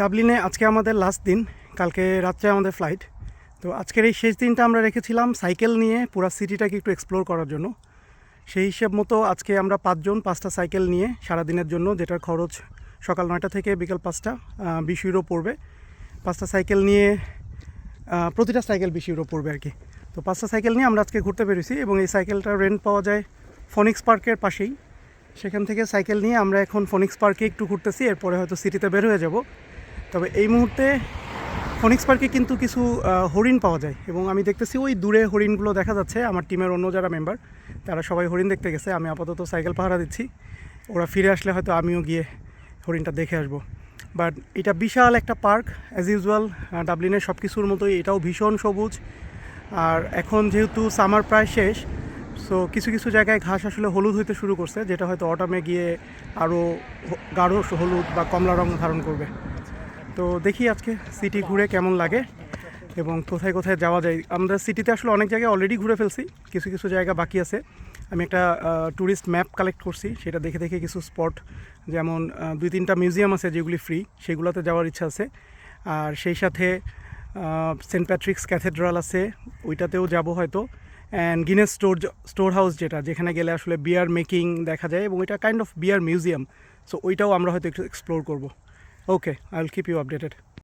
ডাবলিনে আজকে আমাদের লাস্ট দিন, কালকে রাত্রে আমাদের ফ্লাইট তো আজকের এই শেষ দিনটা আমরা রেখেছিলাম সাইকেল নিয়ে পুরো সিটিটাকে একটু এক্সপ্লোর করার জন্য। সেই হিসেব মতো আজকে আমরা পাঁচজন, পাঁচটা সাইকেল নিয়ে সারা দিনের জন্য, যেটার খরচ সকাল নয়টা থেকে বিকাল পাঁচটা বিশ ইউরো পড়বে। পাঁচটা সাইকেল নিয়ে প্রতিটা সাইকেল বিশ ইউরো পড়বে আর কি। তো পাঁচটা সাইকেল নিয়ে আমরা আজকে ঘুরতে পেরেছি এবং এই সাইকেলটা রেন্ট পাওয়া যায় ফনিক্স পার্কের পাশেই। সেখান থেকে সাইকেল নিয়ে আমরা এখন ফনিক্স পার্কে একটু ঘুরতেছি, এরপরে হয়তো সিটিতে বের হয়ে যাব। তবে এই মুহূর্তে ফনিক্স পার্কে কিন্তু কিছু হরিণ পাওয়া যায় এবং আমি দেখতেছি ওই দূরে হরিণগুলো দেখা যাচ্ছে, আমার টিমের অন্য যারা মেম্বার তারা সবাই হরিণ দেখতে গেছে, আমি আপাতত সাইকেল পাহারা দিচ্ছি। ওরা ফিরে আসলে হয়তো আমিও গিয়ে হরিণটা দেখে আসব। বাট এটা বিশাল একটা পার্ক অ্যাজ ইউজুয়াল ডাবলিনের সব কিছুর মতোই, এটাও ভীষণ সবুজ। আর এখন যেহেতু সামার প্রায় শেষ সো কিছু কিছু জায়গায় ঘাস আসলে হলুদ হইতে শুরু করছে, যেটা হয়তো অটামে গিয়ে আরও গাঢ় হলুদ বা কমলা রং ধারণ করবে। তো দেখি আজকে সিটি ঘুরে কেমন লাগে এবং কোথায় কোথায় যাওয়া যায়। আমরা সিটিতে আসলে অনেক জায়গায় অলরেডি ঘুরে ফেলছি, কিছু কিছু জায়গা বাকি আছে। আমি একটা ট্যুরিস্ট ম্যাপ কালেক্ট করছি, সেটা দেখে দেখে কিছু স্পট যেমন দুই তিনটা মিউজিয়াম আছে যেগুলি ফ্রি সেগুলোতে যাওয়ার ইচ্ছা আছে। আর সেই সাথে সেন্ট প্যাট্রিক্স ক্যাথেড্রাল আছে, ওইটাতেও যাব হয়তো। And Guinness store store house যেটা, যেখানে গেলে আসলে বিয়ার মেকিং দেখা যায় এবং এটা kind of beer museum so ওইটাও আমরা হয়তো একটু এক্সপ্লোর করব। Okay, I'll keep you updated.